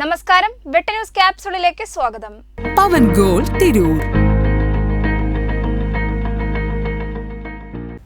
നമസ്കാരം. വെട്ട ന്യൂസ് ക്യാപ്സൂളിലേക്ക് സ്വാഗതം. പവൻ ഗോൾ തിരൂർ.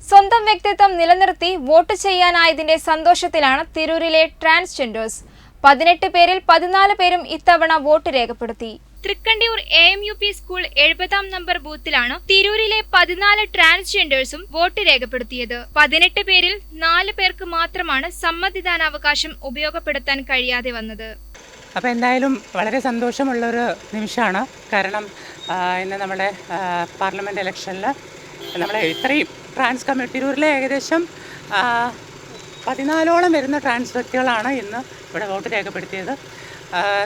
സ്വന്തം വ്യക്തിത്വം നിലനിർത്തി വോട്ട് ചെയ്യാനായതിന്റെ സന്തോഷത്തിലാണ് തിരൂരിലെ ട്രാൻസ്ജെൻഡേഴ്സ്. പതിനെട്ട് പേരിൽ പതിനാല് പേരും ഇത്തവണ വോട്ട് രേഖപ്പെടുത്തി. Thrikkandiyur A M U P school എഴുപതാം നമ്പർ ബൂത്തിലാണ് തിരൂരിലെ പതിനാല് ട്രാൻസ്ജെൻഡേഴ്സും വോട്ട് രേഖപ്പെടുത്തിയത്. പതിനെട്ട് പേരിൽ നാല് പേർക്ക് മാത്രമാണ് സമ്മതിദാനാവകാശം ഉപയോഗപ്പെടുത്താൻ കഴിയാതെ വന്നത്. അപ്പോൾ എന്തായാലും വളരെ സന്തോഷമുള്ളൊരു നിമിഷമാണ്. കാരണം ഇന്ന് നമ്മുടെ പാർലമെന്റ് ഇലക്ഷനിൽ നമ്മളെ ഇത്രയും ട്രാൻസ് കമ്മ്യൂണിറ്റി തിരൂരിലെ ഏകദേശം പതിനാലോളം വരുന്ന ട്രാൻസ് വ്യക്തികളാണ് ഇന്ന് ഇവിടെ വോട്ട് രേഖപ്പെടുത്തിയത്.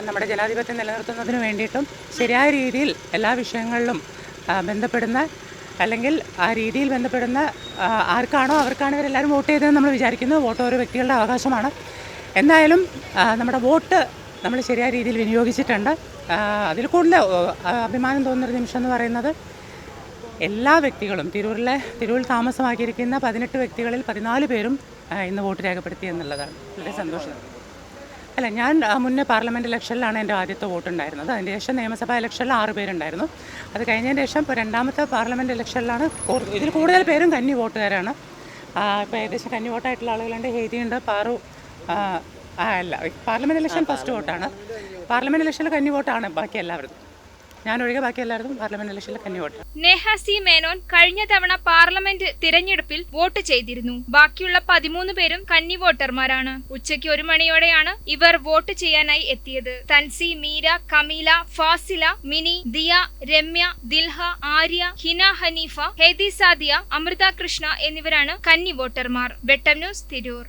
നമ്മുടെ ജനാധിപത്യം നിലനിർത്തുന്നതിന് വേണ്ടിയിട്ടും ശരിയായ രീതിയിൽ എല്ലാ വിഷയങ്ങളിലും ബന്ധപ്പെടുന്ന അല്ലെങ്കിൽ ആ രീതിയിൽ ബന്ധപ്പെടുന്ന ആർക്കാണോ അവർക്കാണ് ഇവരെല്ലാവരും വോട്ട് ചെയ്തതെന്ന് നമ്മൾ വിചാരിക്കുന്നു വോട്ട് ഓരോ വ്യക്തികളുടെ അവകാശമാണ്. എന്തായാലും നമ്മുടെ വോട്ട് നമ്മൾ ശരിയായ രീതിയിൽ വിനിയോഗിച്ചിട്ടുണ്ട്. അതിൽ കൂടുതൽ അഭിമാനം തോന്നുന്നൊരു നിമിഷം എന്ന് പറയുന്നത് എല്ലാ വ്യക്തികളും തിരൂരിലെ തിരൂരിൽ താമസമാക്കിയിരിക്കുന്ന പതിനെട്ട് വ്യക്തികളിൽ പതിനാല് പേരും ഇന്ന് വോട്ട് രേഖപ്പെടുത്തി എന്നുള്ളതാണ്. വളരെ സന്തോഷം. അല്ല ഞാൻ മുന്നേ പാർലമെന്റ് ഇലക്ഷനിലാണ് എന്റെ ആദ്യത്തെ വോട്ട് ഉണ്ടായിരുന്നത് അതിന് ശേഷം നിയമസഭാ ഇലക്ഷനിൽ ആറ് പേരുണ്ടായിരുന്നു. അത് കഴിഞ്ഞതിന് ശേഷം ഇപ്പോൾ രണ്ടാമത്തെ പാർലമെന്റ് ഇലക്ഷനിലാണ് ഇതിൽ കൂടുതൽ പേരും കന്നി വോട്ടുകാരാണ്. ഇപ്പോൾ ഏകദേശം കന്നി വോട്ടായിട്ടുള്ള ആളുകളുണ്ട്. ഹേതിയുണ്ട് പാറു അല്ല. പാർലമെന്റ് ഇലക്ഷൻ ഫസ്റ്റ് വോട്ടാണ്. പാർലമെന്റ് ഇലക്ഷനിൽ കന്നി വോട്ടാണ് ബാക്കി എല്ലാവരും ഞാനൊഴികെ ബാക്കി എല്ലാവരും പാർലമെന്റ് ഇലക്ഷനിൽ കന്നി വോട്ട് നേഹ സി മേനോൻ കഴിഞ്ഞ തവണ പാർലമെന്റ് തിരഞ്ഞെടുപ്പിൽ വോട്ട് ചെയ്തിരുന്നു. ബാക്കിയുള്ള പതിമൂന്ന് പേരും കന്നി വോട്ടർമാരാണ്. ഉച്ചയ്ക്ക് ഒരു മണിയോടെയാണ് ഇവർ വോട്ട് ചെയ്യാനായി എത്തിയത്. തൻസി മീര കമീല ഫാസില മിനി ദിയ രമ്യ ദിൽഹ ആര്യ ഹിന ഹനീഫ ഹെദി സാദിയ അമൃത കൃഷ്ണ എന്നിവരാണ് കന്നി വോട്ടർമാർ. വെട്ടം ന്യൂസ് തിരൂർ.